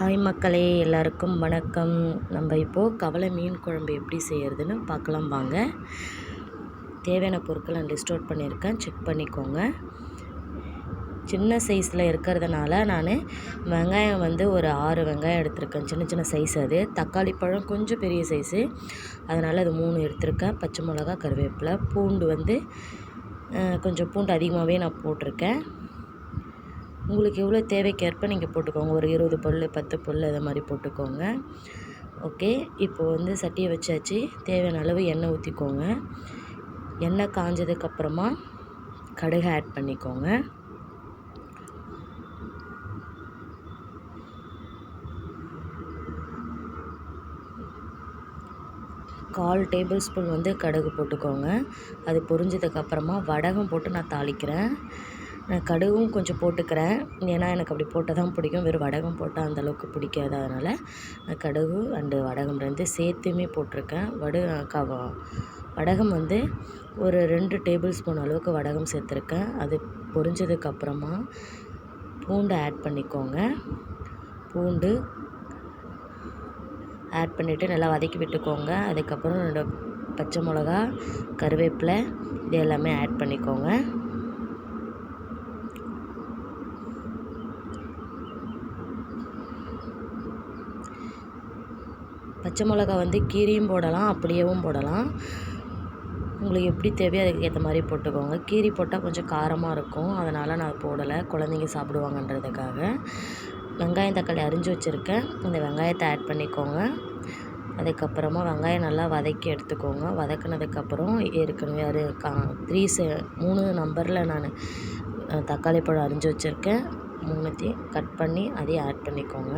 Hi மக்களே எல்லாருக்கும் வணக்கம். நம்ம இப்போது கவலை மீன் குழம்பு எப்படி செய்கிறதுன்னு பார்க்கலாம் வாங்க. தேவையான பொருட்களை நான் லிஸ்ட் அவுட் பண்ணியிருக்கேன். செக் பண்ணிக்கோங்க. சின்ன சைஸில் இருக்கிறதுனால நான் வெங்காயம் வந்து ஒரு ஆறு வெங்காயம் எடுத்திருக்கேன். சின்ன சின்ன சைஸ் அது. தக்காளி பழம் கொஞ்சம் பெரிய சைஸு அதனால் அது மூணு எடுத்திருக்கேன். பச்சை மிளகா கருவேப்பிலை பூண்டு வந்து கொஞ்சம் பூண்டு அதிகமாகவே நான் போட்டிருக்கேன். உங்களுக்கு எவ்வளோ தேவைக்கேற்ப நீங்கள் போட்டுக்கோங்க. ஒரு இருபது பல் பத்து பல் அதை மாதிரி போட்டுக்கோங்க. ஓகே? இப்போது வந்து சட்டியை வச்சாச்சு. தேவையான அளவு எண்ணெய் ஊற்றிக்கோங்க எண்ணெய் காஞ்சதுக்கப்புறமா கடுகு ஆட் பண்ணிக்கோங்க. கால் டேபிள் ஸ்பூன் வந்து கடுகு போட்டுக்கோங்க. அது பொரிஞ்சதுக்கப்புறமா வடகம் போட்டு நான் தாளிக்கிறேன். நான் கடுகும் கொஞ்சம் போட்டுக்கிறேன். ஏன்னா எனக்கு அப்படி போட்டால் தான் பிடிக்கும். வெறும் வடகம் போட்டால் அந்தளவுக்கு பிடிக்காது. அதனால் நான் கடுகு அண்டு வடகம் ரெண்டு சேர்த்துமே போட்டிருக்கேன். வடு க வடகம் வந்து ஒரு ரெண்டு டேபிள் ஸ்பூன் அளவுக்கு வடகம் சேர்த்துருக்கேன். அது பொரிஞ்சதுக்கப்புறமா பூண்டு ஆட் பண்ணிக்கோங்க. பூண்டு ஆட் பண்ணிவிட்டு நல்லா வதக்கி விட்டுக்கோங்க. அதுக்கப்புறம் ரெண்டு பச்சை மிளகா கருவேப்பிலை இது எல்லாமே ஆட் பண்ணிக்கோங்க. பச்சை மிளகா வந்து கீரியும் போடலாம் அப்படியேவும் போடலாம். உங்களுக்கு எப்படி தேவையோ அதுக்கு ஏற்ற மாதிரி போட்டுக்கோங்க. கீரி போட்டால் கொஞ்சம் காரமாக இருக்கும். அதனால் நான் போடலை. குழந்தைங்க சாப்பிடுவாங்கன்றதுக்காக. வெங்காயம் தக்காளி அரிஞ்சு வச்சுருக்கேன். இந்த வெங்காயத்தை ஆட் பண்ணிக்கோங்க. அதுக்கப்புறமா வெங்காயம் நல்லா வதக்கி எடுத்துக்கோங்க. வதக்குனதுக்கப்புறம் ஏற்கனவே அது கா த்ரீ செ மூணு நம்பரில் நான் தக்காளி பழம் அரிஞ்சு வச்சுருக்கேன். மூணுத்தையும் கட் பண்ணி அதையும் ஆட் பண்ணிக்கோங்க.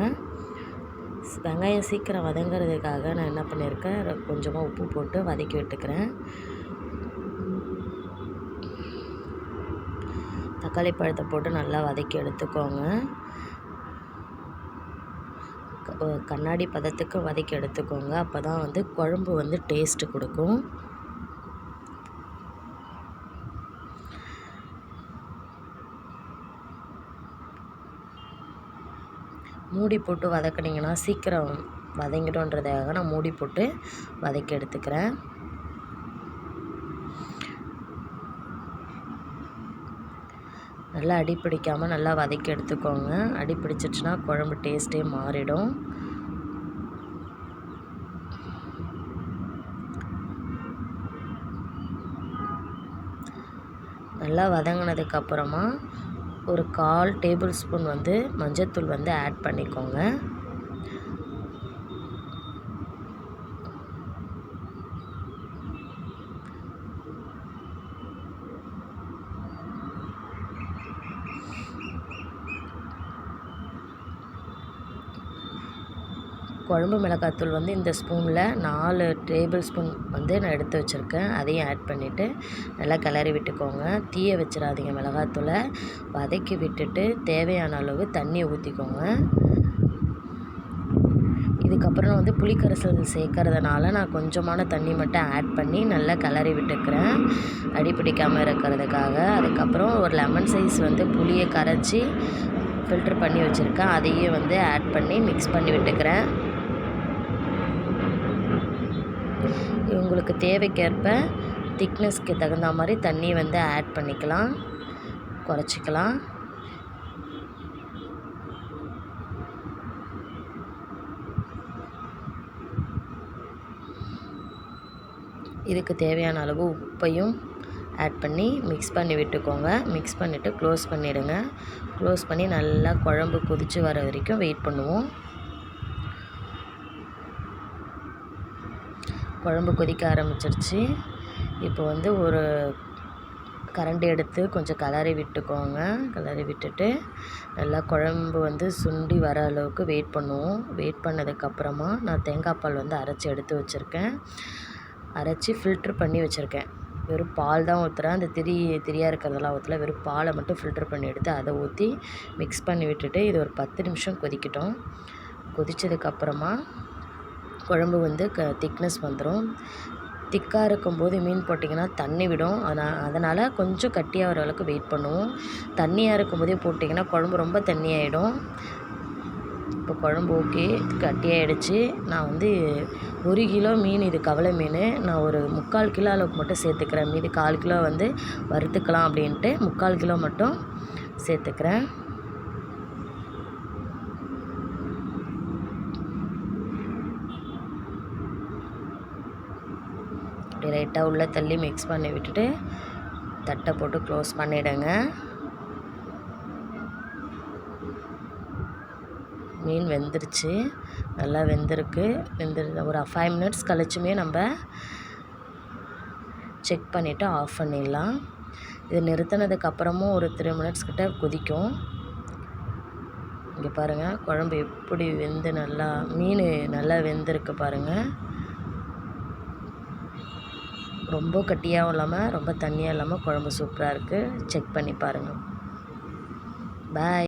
வெங்காயம் சீக்கிரம் வதங்கிறதுக்காக நான் என்ன பண்ணியிருக்கேன் கொஞ்சமாக உப்பு போட்டு வதக்கி விட்டுக்கிறேன். தக்காளி பழத்தை போட்டு நல்லா வதக்கி எடுத்துக்கோங்க. கண்ணாடி பதத்துக்கு வதக்கி எடுத்துக்கோங்க. அப்போ தான் வந்து குழம்பு வந்து டேஸ்ட்டு கொடுக்கும். மூடி போட்டு வதக்குனிங்கன்னா சீக்கிரம் வதங்கிடும்ன்றதுக்காக நான் மூடி போட்டு வதக்கி எடுத்துக்கிறேன். நல்லா அடி பிடிக்காமல் நல்லா வதக்கி எடுத்துக்கோங்க. அடி குழம்பு டேஸ்ட்டே மாறிடும். நல்லா வதங்கினதுக்கப்புறமா ஒரு கால் டேபிள் ஸ்பூன் வந்து மஞ்சத்தூள் வந்து ஆட் பண்ணிக்கோங்க. குழம்பு மிளகாத்தூள் வந்து இந்த ஸ்பூனில் நாலு டேபிள் ஸ்பூன் வந்து நான் எடுத்து வச்சுருக்கேன். அதையும் ஆட் பண்ணிவிட்டு நல்லா கிளறி விட்டுக்கோங்க. தீயை வச்சிடாதீங்க மிளகாத்தூளை. வதக்கி விட்டுட்டு தேவையான அளவு தண்ணியை ஊற்றிக்கோங்க இதுக்கப்புறம் வந்து புளிக்கரைசல் சேர்க்கறதுனால நான் கொஞ்சமான தண்ணி மட்டும் ஆட் பண்ணி நல்லா கிளறி விட்டுக்கிறேன். அடி பிடிக்காமல் இருக்கிறதுக்காக. அதுக்கப்புறம் ஒரு லெமன் சைஸ் வந்து புளியை கரைச்சி ஃபில்ட்ரு பண்ணி வச்சுருக்கேன். அதையும் வந்து ஆட் பண்ணி மிக்ஸ் பண்ணி விட்டுக்கிறேன். உங்களுக்கு தேவைக்கேற்ப திக்னஸ்க்கு தகுந்த மாதிரி தண்ணி வந்து ஆட் பண்ணிக்கலாம். குறைச்சிக்கலாம். இதுக்கு தேவையான அளவு உப்பையும் ஆட் பண்ணி மிக்ஸ் பண்ணி விட்டுக்கோங்க. மிக்ஸ் பண்ணிவிட்டு க்ளோஸ் பண்ணிவிடுங்க க்ளோஸ் பண்ணி நல்லா குழம்பு கொதித்து வர வரைக்கும் வெயிட் பண்ணுவோம். குழம்பு கொதிக்க ஆரம்பிச்சிருச்சு. இப்போ வந்து ஒரு கரண்டி எடுத்து கொஞ்சம் கிளறி விட்டுக்கோங்க. கிளறி விட்டுட்டு நல்லா குழம்பு வந்து சுண்டி வர அளவுக்கு வெயிட் பண்ணுவோம். வெயிட் பண்ணதுக்கப்புறமா நான் தேங்காய் பால் வந்து அரைச்சி எடுத்து வச்சுருக்கேன். அரைச்சி ஃபில்ட்ரு பண்ணி வச்சுருக்கேன். வெறும் பால் தான் ஊற்றுறேன் அந்த திரி திரியாக இருக்கிறதெல்லாம் ஊற்றல வெறும் பாலை மட்டும் ஃபில்ட்ரு பண்ணி எடுத்து அதை ஊற்றி மிக்ஸ் பண்ணி விட்டுட்டு இது ஒரு பத்து நிமிஷம் கொதிக்கட்டும். கொதித்ததுக்கப்புறமா குழம்பு வந்து க திக்னஸ் வந்துடும் திக்காக இருக்கும்போது மீன் போட்டிங்கன்னா தண்ணி விடும். அதனால் அதனால் கொஞ்சம் கட்டியாக வர அளவுக்கு வெயிட் பண்ணுவோம். தண்ணியாக இருக்கும்போதே போட்டிங்கன்னா குழம்பு ரொம்ப தண்ணியாகிடும் இப்போ குழம்பு ஓகே கட்டியாகிடுச்சு நான் வந்து ஒரு கிலோ மீன் இது கவலை மீன். நான் ஒரு முக்கால் கிலோ அளவுக்கு மட்டும் சேர்த்துக்கிறேன். மீதி கால் கிலோ வந்து வறுத்துக்கலாம் அப்படின்ட்டு முக்கால் கிலோ மட்டும் சேர்த்துக்கிறேன். லைட்டாக உள்ளே தள்ளி மிக்ஸ் பண்ணி விட்டுட்டு தட்டை போட்டு க்ளோஸ் பண்ணிவிடுங்க மீன் வெந்துருச்சு. நல்லா வெந்திருக்கு. வெந்துரு ஒரு ஃபைவ் மினிட்ஸ் கழிச்சுமே நம்ம செக் பண்ணிவிட்டு ஆஃப் பண்ணிடலாம். இது நிறுத்தினதுக்கப்புறமும் ஒரு த்ரீ மினிட்ஸ் கிட்ட கொதிக்கும். இங்கே பாருங்கள் குழம்பு எப்படி வெந்து நல்லா மீன் நல்லா வெந்திருக்கு பாருங்கள் ரொம்ப கட்டியாகவும் இல்லாமல் ரொம்ப தண்ணியாக இல்லாமல் குழம்பு சூப்பராக இருக்குது செக் பண்ணி பாருங்கள் பாய்